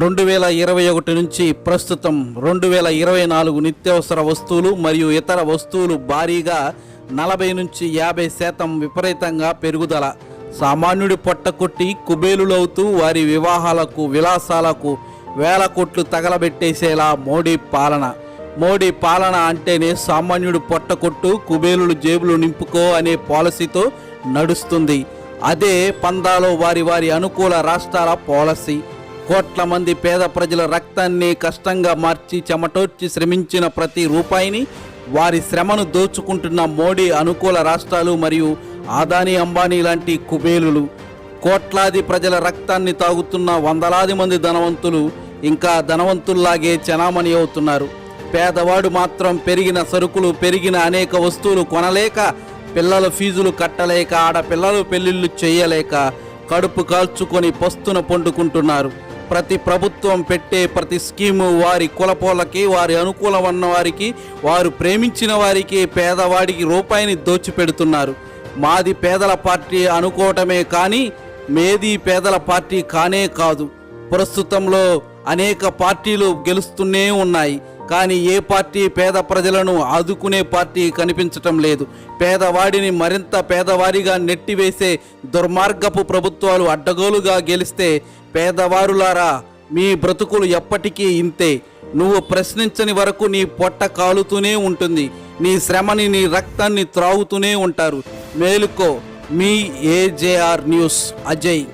రెండు వేల ఇరవై ఒకటి నుంచి ప్రస్తుతం రెండు వేల ఇరవై నాలుగు నిత్యావసర వస్తువులు మరియు ఇతర వస్తువులు భారీగా నలభై నుంచి యాభై శాతం విపరీతంగా పెరుగుదల. సామాన్యుడి పొట్ట కొట్టి కుబేలులవుతూ వారి వివాహాలకు విలాసాలకు వేల కోట్లు తగలబెట్టేసేలా మోడీ పాలన. మోడీ పాలన అంటేనే సామాన్యుడు పొట్టకొట్టు కుబేలులు జేబులు నింపుకో అనే పాలసీతో నడుస్తుంది. అదే పందాలో వారి వారి అనుకూల రాష్ట్రాల పాలసీ. కోట్ల మంది పేద ప్రజల రక్తాన్ని కష్టంగా మార్చి చెమటోర్చి శ్రమించిన ప్రతి రూపాయిని వారి శ్రమను దోచుకుంటున్న మోడీ అనుకూల రాష్ట్రాలు మరియు ఆదాని అంబానీ లాంటి కుబేలులు. కోట్లాది ప్రజల రక్తాన్ని తాగుతున్న వందలాది మంది ధనవంతులు ఇంకా ధనవంతుల్లాగే చనామణి అవుతున్నారు. పేదవాడు మాత్రం పెరిగిన సరుకులు పెరిగిన అనేక వస్తువులు కొనలేక పిల్లల ఫీజులు కట్టలేక ఆడపిల్లలు పెళ్ళిళ్ళు చేయలేక కడుపు కాల్చుకొని పస్తున పండుకుంటున్నారు. ప్రతి ప్రభుత్వం పెట్టే ప్రతి స్కీము వారి కులపోలకి వారి అనుకూలం ఉన్న వారికి వారు ప్రేమించిన వారికి పేదవాడికి రూపాయిని దోచిపెడుతున్నారు. మాది పేదల పార్టీ అనుకోవటమే కానీ మేది పేదల పార్టీ కానే కాదు. ప్రస్తుతంలో అనేక పార్టీలు గెలుస్తూనే ఉన్నాయి. కానీ ఏ పార్టీ పేద ప్రజలను ఆదుకునే పార్టీ కనిపించటం లేదు. పేదవాడిని మరింత పేదవారిగా నెట్టివేసే దుర్మార్గపు ప్రభుత్వాలు అడ్డగోలుగా గెలిస్తే పేదవారులారా మీ బ్రతుకులు ఎప్పటికీ ఇంతే. నువ్వు ప్రశ్నించని వరకు నీ పొట్ట కాలుతూనే ఉంటుంది. నీ శ్రమని నీ రక్తాన్ని త్రాగుతూనే ఉంటారు. మేలుకో మీ ఏజేఆర్ న్యూస్ అజయ్.